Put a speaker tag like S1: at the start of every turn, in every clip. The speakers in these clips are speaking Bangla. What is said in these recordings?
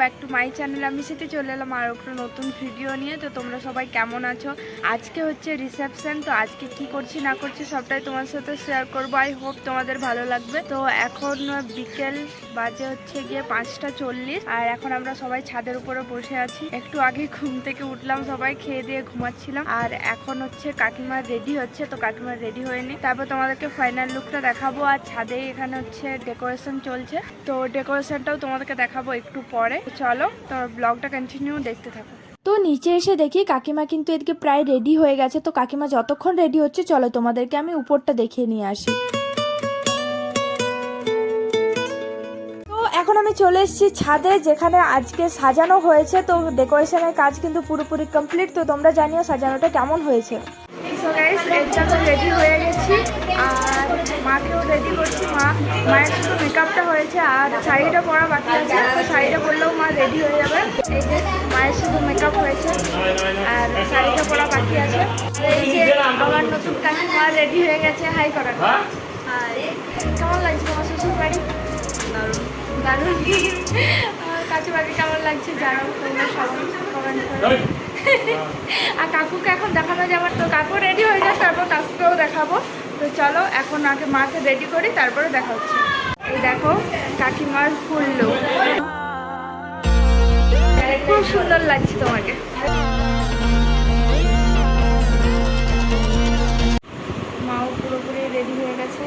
S1: ব্যাক টু মাই চ্যানেল আমি সেতে চলে এলাম আর একটা নতুন ভিডিও নিয়ে। তো তোমরা সবাই কেমন আছো? আজকে হচ্ছে রিসেপশন তো আজকে কি করছি, না করছি সবটাই তোমার সাথে শেয়ার করব। আই হোপ তোমাদের ভালো লাগবে। তো এখন বিকেল বাজে হচ্ছে গিয়ে পাঁচটা চল্লিশ। আর এখন আমরা সবাই ছাদের উপরে বসে আছি। একটু আগে ঘুম থেকে উঠলাম সবাই, খেয়ে দিয়ে ঘুমাচ্ছিলাম। আর এখন হচ্ছে কাকিমা রেডি হচ্ছে, তো কাকিমা রেডি হয়নি। তারপর তোমাদেরকে ফাইনাল লুকটা দেখাবো। আর ছাদে এখানে হচ্ছে ডেকোরেশন চলছে। তো ডেকোরেশনটাও তোমাদেরকে দেখাবো একটু পরে। চলো, তো ব্লগটা কন্টিনিউ দেখতে থাকো।
S2: তো নিচে এসে দেখি কাকিমা কিন্তু এদিকে প্রায় রেডি হয়ে গেছে। তো কাকিমা যতক্ষণ রেডি হচ্ছে, চলো তোমাদেরকে আমি উপরটা দেখিয়ে নিয়ে আসি। এখন আমি চলে এসেছি ছাদে, যেখানে আজকে সাজানো হয়েছে। তো ডেকোরেশনের কাজ কিন্তু পুরোপুরি কমপ্লিট তো তোমরা জানিও সাজানোটা কেমন হয়েছে।
S1: গাইস এটা তো রেডি হয়ে গেছি আর মাকেও রেডি করছি, মা, মায়ের শুধু মেকআপটা হয়েছে আর শাড়িটা পরা বাকি আছে শাড়িটা পরলেও মা রেডি হয়ে যাবে। এই যে মায়ের শুধু মেকআপ হয়েছে আর শাড়িটা পরা বাকি আছে। এই যে আমার নতুন কাকিমা রেডি হয়ে গেছে হাই করা। আর কেমন লাগছে তোমার শ্বশুর বাড়ি দারুণ। দারুণ। কাছে বাড়ি কেমন লাগছে? জানাও তোমরা সবাই কমেন্ট আর কাকুকে এখন দেখানো যাবে তো কাকু রেডি হয়ে যাক তারপর কাকুকেও দেখাবো। তো চলো, এখন আগে মাকে রেডি করি, তারপরে দেখা হচ্ছে। এই দেখো, কাকিমার ফুল লুক খুব সুন্দর লাগছে তোমাকে। মাও পুরোপুরি রেডি হয়ে গেছে।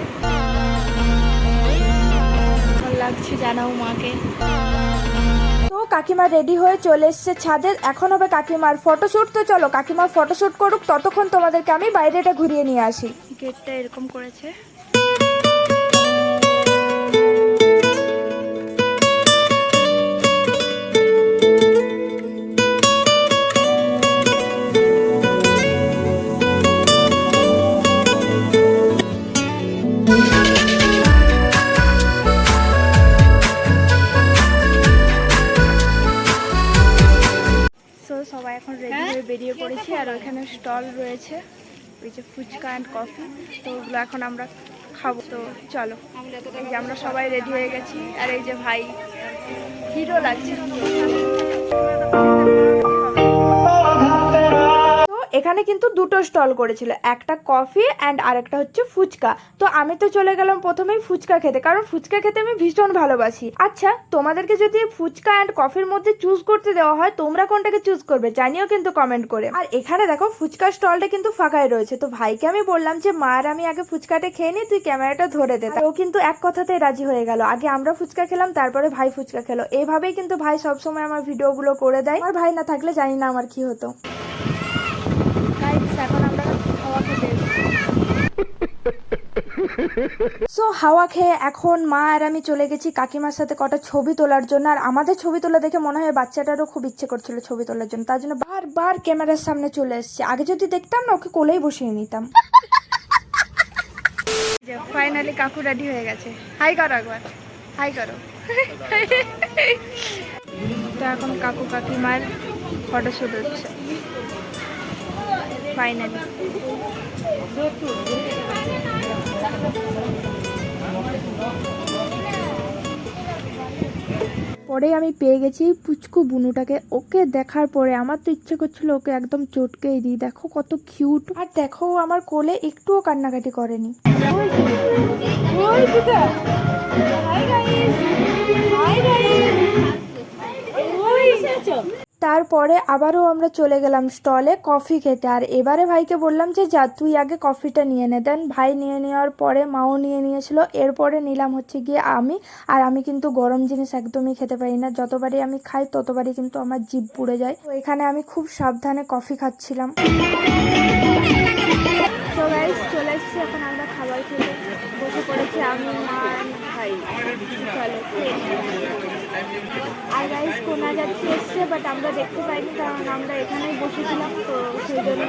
S1: লাগছে, জানাও মাকে।
S2: তো কাকিমা রেডি হয়ে চলে এসছে ছাদে এখন হবে কাকিমার ফটোশ্যুট তো চলো কাকিমার ফটোশ্যুট করুক, ততক্ষণ তোমাদেরকে আমি বাইরেটা ঘুরিয়ে নিয়ে আসি।
S1: গেটটা এরকম করেছে। হয়ে বেরিয়ে পড়েছি আর ওইখানে স্টল রয়েছে, ওই যে ফুচকা অ্যান্ড কফি তো ওগুলো এখন আমরা খাব। তো চলো, এই যে আমরা সবাই রেডি হয়ে গেছি, আর এই যে ভাই হিরো লাগছে।
S2: এখানে কিন্তু দুটো স্টল করেছিল, একটা কফি অ্যান্ড আরেকটা হচ্ছে ফুচকা। তো আমি তো চলে গেলাম প্রথমেই ফুচকা খেতে, কারণ ফুচকা খেতে আমি ভীষণ ভালোবাসি। আচ্ছা তোমাদেরকে যদি ফুচকা অ্যান্ড কফির মধ্যে চুজ করতে দেওয়া হয়, তোমরা কোনটাকে চুজ করবে জানিও কিন্তু কমেন্ট করে। আর এখানে দেখো, ফুচকা স্টলটা কিন্তু ফাঁকাই রয়েছে। তো ভাইকে আমি বললাম যে, মা আর আমি আগে ফুচকাটা খেয়ে নি তুই ক্যামেরাটা ধরে দে। ও কিন্তু এক কথাতেই রাজি হয়ে গেল। আগে আমরা ফুচকা খেলাম, তারপরে ভাই ফুচকা খেলো। এভাবেই কিন্তু ভাই সবসময় আমার ভিডিওগুলো করে দেয়। আর ভাই না থাকলে জানি না আমার কি হতো
S1: Guys, এখন আমরা খাওয়া খেতে এসেছি।
S2: সো হাওয়া খেয়ে এখন মা আর আমি চলে গেছি কাকিমার সাথে কটা ছবি তোলার জন্য। আর আমাদের ছবি তোলা দেখে মনে হয় বাচ্চাটারও খুব ইচ্ছে করছিল ছবি তোলার জন্য। তার জন্য বারবার ক্যামেরার সামনে চলে এসেছি। আগে যদি দেখতাম না, ওকে কোলেই বসিয়ে নিতাম।
S1: ফাইনালি কাকু রেডি হয়ে গেছে। হাই করো একবার। হাই করো। তো এখন কাকু কাকিমার ফটোশ্যুট হচ্ছে। ফাইনালি
S2: পরে আমি পেয়ে গেছি পুচকু বুনুটাকে। ওকে দেখার পরে আমার তো ইচ্ছে করছিল ওকে একদম চটকেই দিই। দেখো কত কিউট আর দেখো আমার কোলে একটুও কান্নাকাটি করেনি। তারপরে আবারও আমরা চলে গেলাম স্টলে কফি খেতে। আর এবারে ভাইকে বললাম যে, যা, তুই আগে কফিটা নিয়ে নে। দেন ভাই নিয়ে নেওয়ার পরে মাও নিয়ে নিয়েছিল। এরপরে নিলাম হচ্ছে গিয়ে আমি। আর আমি কিন্তু গরম জিনিস একদমই খেতে পারি না। যতবারই আমি খাই, ততবারই কিন্তু আমার জিভ পুড়ে যায়। তো এখানে আমি খুব সাবধানে কফি খাচ্ছিলাম।
S1: চলে এখন আমরা খাবার খেতে বসে পড়েছি। আমি, মা ভাই খেয়ে। আর গাইস কোনা যাচ্ছে এসছে বাট আমরা দেখতে পাইনি, কারণ আমরা এখানেই বসেছিলাম, তো সেই জন্য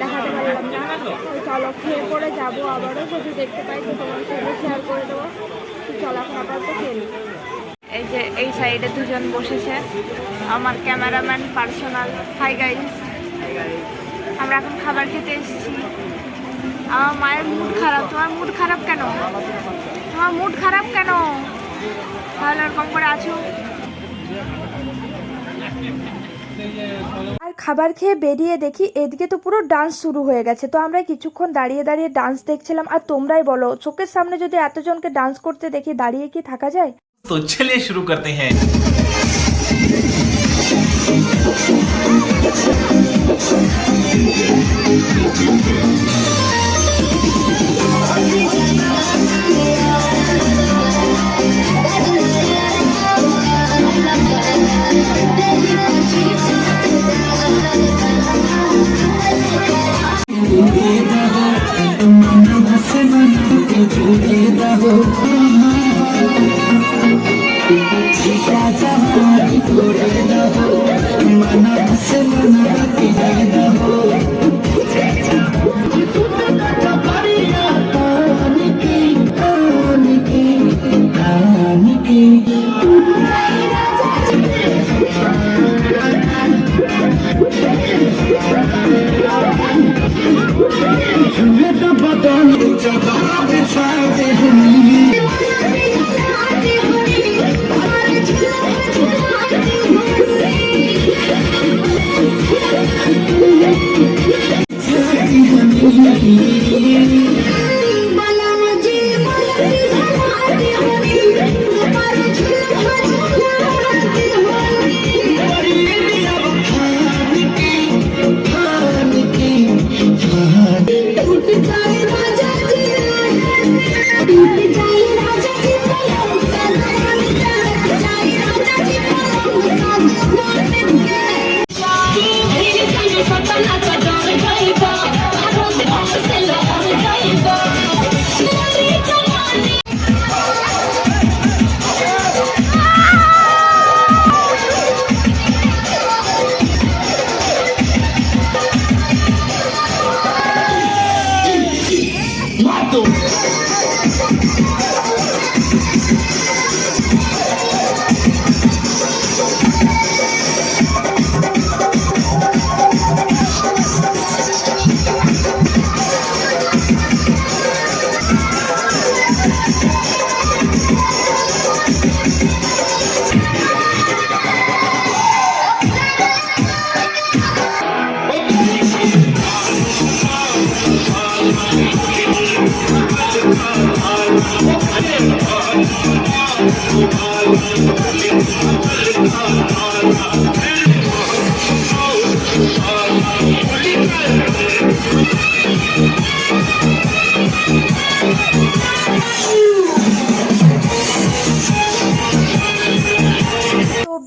S1: দেখাতে পারলাম না। তো চলো, খেয়ে পরে যাব আবারও যদি দেখতে পাই তো তোমার সাথে শেয়ার করে দেবো। তো চলো এখন আপাতত খেয়ে। এই যে, এই সাইডে দুজন বসেছে, আমার ক্যামেরাম্যান পার্সোনাল হাই গাইস আমরা এখন খাবার খেতে এসেছি। আমার মায়ের মুড খারাপ। তোমার মুড খারাপ কেন? তোমার মুড খারাপ কেন? ভালো এরকম করে আছো।
S2: আর খাবার খেয়ে বেরিয়ে দেখি এদিকে তো পুরো ডান্স শুরু হয়ে গেছে। তো আমরা কিছুক্ষণ দাঁড়িয়ে দাঁড়িয়ে ডান্স দেখছিলাম। আর তোমরাই বলো চোখের সামনে যদি এতজনকে ডান্স করতে দেখি দাঁড়িয়ে কি থাকা যায়?
S3: তো চলে শুরু করতে
S2: হ্যাঁ।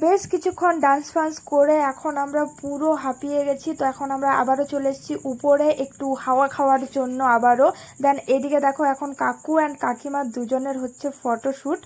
S2: বেশ কিছুক্ষণ ডান্স ফান্স করে এখন আমরা পুরো হাঁপিয়ে গেছি। তো এখন আমরা আবারও চলে এসেছি উপরে, একটু হাওয়া খাওয়ার জন্য আবারও। দেন এদিকে দেখো এখন কাকু অ্যান্ড কাকিমার দুজনের হচ্ছে ফটোশ্যুট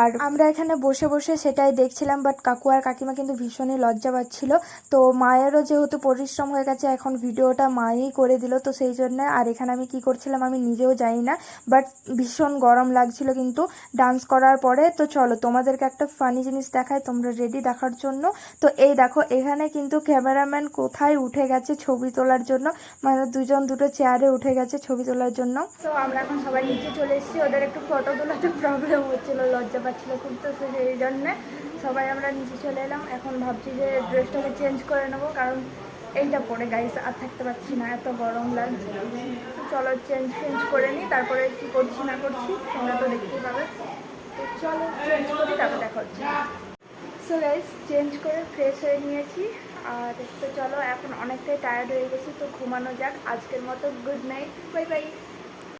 S2: আর আমরা এখানে বসে বসে সেটাই দেখছিলাম বাট কাকু আর কাকিমা কিন্তু ভীষণই লজ্জা পাচ্ছিল। তো মায়েরও যেহেতু পরিশ্রম হয়ে গেছে, এখন ভিডিওটা মাই করে দিল, তো সেই জন্য আর এখানে আমি কি করছিলাম আমি নিজেও জানি না বাট ভীষণ গরম লাগছিল কিন্তু ডান্স করার পরে। তো চলো তোমাদেরকে একটা ফানি জিনিস দেখায় তোমরা রেডি দেখার জন্য। তো এই দেখো, এখানে কিন্তু ক্যামেরাম্যান কোথায় উঠে গেছে ছবি তোলার জন্য মানে দুজন দুটো চেয়ারে উঠে গেছে ছবি তোলার জন্য।
S1: তো আমরা এখন সবাই নিচে চলে এসেছি, ওদের একটু ফটো তোলাতে প্রবলেম হচ্ছিল, লজ্জা পাচ্ছিল খুব তো সেই জন্যে। সবাই আমরা নিচে চলে এলাম। এখন ভাবছি যে ড্রেসটাকে চেঞ্জ করে নেব, কারণ এইটা পরে গাইস আর থাকতে পারছি না, এত গরম লাগছে। চলো চেঞ্জ চেঞ্জ করে নিই, তারপরে কী করছি না করছি তোমরা তো দেখতেই পাবে। তো চলো চেঞ্জ করি, তারপর দেখা হচ্ছে। সো গাইস চেঞ্জ করে ফ্রেশ হয়ে নিয়েছি। আর তো চলো, এখন অনেকটাই টায়ার্ড হয়ে গেছি, তো ঘুমানো যাক। আজকের মতো গুড নাইট বাই বাই